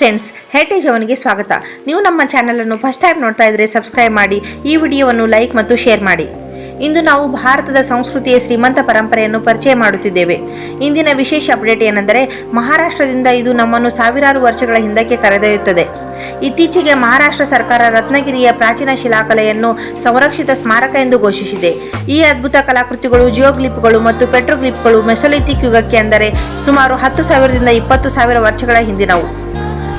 Friends heritage ಅವನಿಗೆ ಸ್ವಾಗತ. ನೀವು ನಮ್ಮ ಚಾನಲನ್ನು ಫಸ್ಟ್ ಟೈಮ್ ನೋಡ್ತಾ ಇದ್ರೆ ಸಬ್ಸ್ಕ್ರೈಬ್ ಮಾಡಿ, ಈ ವಿಡಿಯೋವನ್ನು ಲೈಕ್ ಮತ್ತು ಶೇರ್ ಮಾಡಿ. ಇಂದು ನಾವು ಭಾರತದ ಸಂಸ್ಕೃತಿಯ ಶ್ರೀಮಂತ ಪರಂಪರೆಯನ್ನು ಪರಿಚಯ ಮಾಡುತ್ತಿದ್ದೇವೆ. ಇಂದಿನ ವಿಶೇಷ ಅಪ್ಡೇಟ್ ಏನೆಂದರೆ, ಮಹಾರಾಷ್ಟ್ರದಿಂದ ಇದು ನಮ್ಮನ್ನು ಸಾವಿರಾರು ವರ್ಷಗಳ ಹಿಂದಕ್ಕೆ ಕರೆದೊಯ್ಯುತ್ತದೆ. ಇತ್ತೀಚೆಗೆ ಮಹಾರಾಷ್ಟ್ರ ಸರ್ಕಾರ ರತ್ನಗಿರಿಯ ಪ್ರಾಚೀನ ಶಿಲಾಕಲೆಯನ್ನು ಸಂರಕ್ಷಿತ ಸ್ಮಾರಕ ಎಂದು ಘೋಷಿಸಿದೆ. ಈ ಅದ್ಭುತ ಕಲಾಕೃತಿಗಳು, ಜಿಯೋಗ್ಲಿಪ್ಗಳು ಮತ್ತು ಪೆಟ್ರೋಗ್ಲಿಪ್ಗಳು ಮೆಸೊಲಿಥಿಕ್ ಯುಗಕ್ಕೆ ಅಂದರೆ ಸುಮಾರು ಹತ್ತು ಸಾವಿರದಿಂದ ಇಪ್ಪತ್ತು ಸಾವಿರ ವರ್ಷಗಳ ಹಿಂದಿನವು.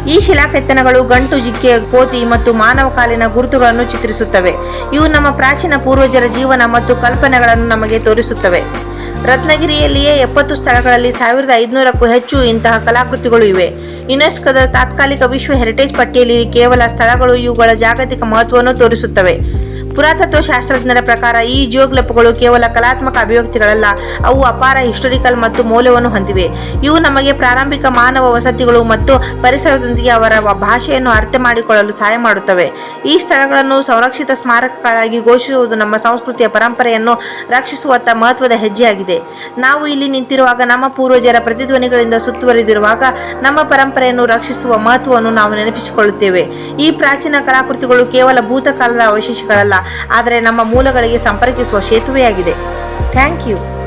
ಈ ಶಿಲಾಕೆತ್ತನಗಳು ಗಂಟು, ಜಿಕ್ಕೆ, ಕೋತಿ ಮತ್ತು ಮಾನವ ಕಾಲಿನ ಗುರುತುಗಳನ್ನು ಚಿತ್ರಿಸುತ್ತವೆ. ಇವು ನಮ್ಮ ಪ್ರಾಚೀನ ಪೂರ್ವಜರ ಜೀವನ ಮತ್ತು ಕಲ್ಪನೆಗಳನ್ನು ನಮಗೆ ತೋರಿಸುತ್ತವೆ. ರತ್ನಗಿರಿಯಲ್ಲಿಯೇ ಎಪ್ಪತ್ತು ಸ್ಥಳಗಳಲ್ಲಿ ಸಾವಿರದ ಐದುನೂರಕ್ಕೂ ಹೆಚ್ಚು ಇಂತಹ ಕಲಾಕೃತಿಗಳು ಇವೆ. ಯುನೆಸ್ಕೋದ ತಾತ್ಕಾಲಿಕ ವಿಶ್ವ ಹೆರಿಟೇಜ್ ಪಟ್ಟಿಯಲ್ಲಿ ಕೇವಲ ಸ್ಥಳಗಳು, ಇವುಗಳ ಜಾಗತಿಕ ಮಹತ್ವವನ್ನು ತೋರಿಸುತ್ತವೆ. ಪುರಾತತ್ವ ಶಾಸ್ತ್ರಜ್ಞರ ಪ್ರಕಾರ ಈ ಜೋಗ್ಲಪ್ಗಳು ಕೇವಲ ಕಲಾತ್ಮಕ ಅಭಿವ್ಯಕ್ತಿಗಳಲ್ಲ, ಅವು ಅಪಾರ ಹಿಸ್ಟೋರಿಕಲ್ ಮತ್ತು ಮೌಲ್ಯವನ್ನು ಹೊಂದಿವೆ. ಇವು ನಮಗೆ ಪ್ರಾರಂಭಿಕ ಮಾನವ ವಸತಿಗಳು ಮತ್ತು ಪರಿಸರದೊಂದಿಗೆ ಅವರ ಭಾಷೆಯನ್ನು ಅರ್ಥ ಮಾಡಿಕೊಳ್ಳಲು ಸಹಾಯ ಮಾಡುತ್ತವೆ. ಈ ಸ್ಥಳಗಳನ್ನು ಸಂರಕ್ಷಿತ ಸ್ಮಾರಕಗಳಾಗಿ ಘೋಷಿಸುವುದು ನಮ್ಮ ಸಂಸ್ಕೃತಿಯ ಪರಂಪರೆಯನ್ನು ರಕ್ಷಿಸುವತ್ತ ಮಹತ್ವದ ಹೆಜ್ಜೆಯಾಗಿದೆ. ನಾವು ಇಲ್ಲಿ ನಿಂತಿರುವಾಗ ನಮ್ಮ ಪೂರ್ವಜರ ಪ್ರತಿಧ್ವನಿಗಳಿಂದ ಸುತ್ತುವರಿದಿರುವಾಗ ನಮ್ಮ ಪರಂಪರೆಯನ್ನು ರಕ್ಷಿಸುವ ಮಹತ್ವವನ್ನು ನಾವು ನೆನಪಿಸಿಕೊಳ್ಳುತ್ತೇವೆ. ಈ ಪ್ರಾಚೀನ ಕಲಾಕೃತಿಗಳು ಕೇವಲ ಭೂತಕಾಲದ ಅವಶೇಷಗಳಲ್ಲ ಆದರೆ ನಮ್ಮ ಮೂಲಗಳಿಗೆ ಸಂಪರ್ಕಿಸುವ ಸೇತುವೆಯಾಗಿದೆ. Thank you.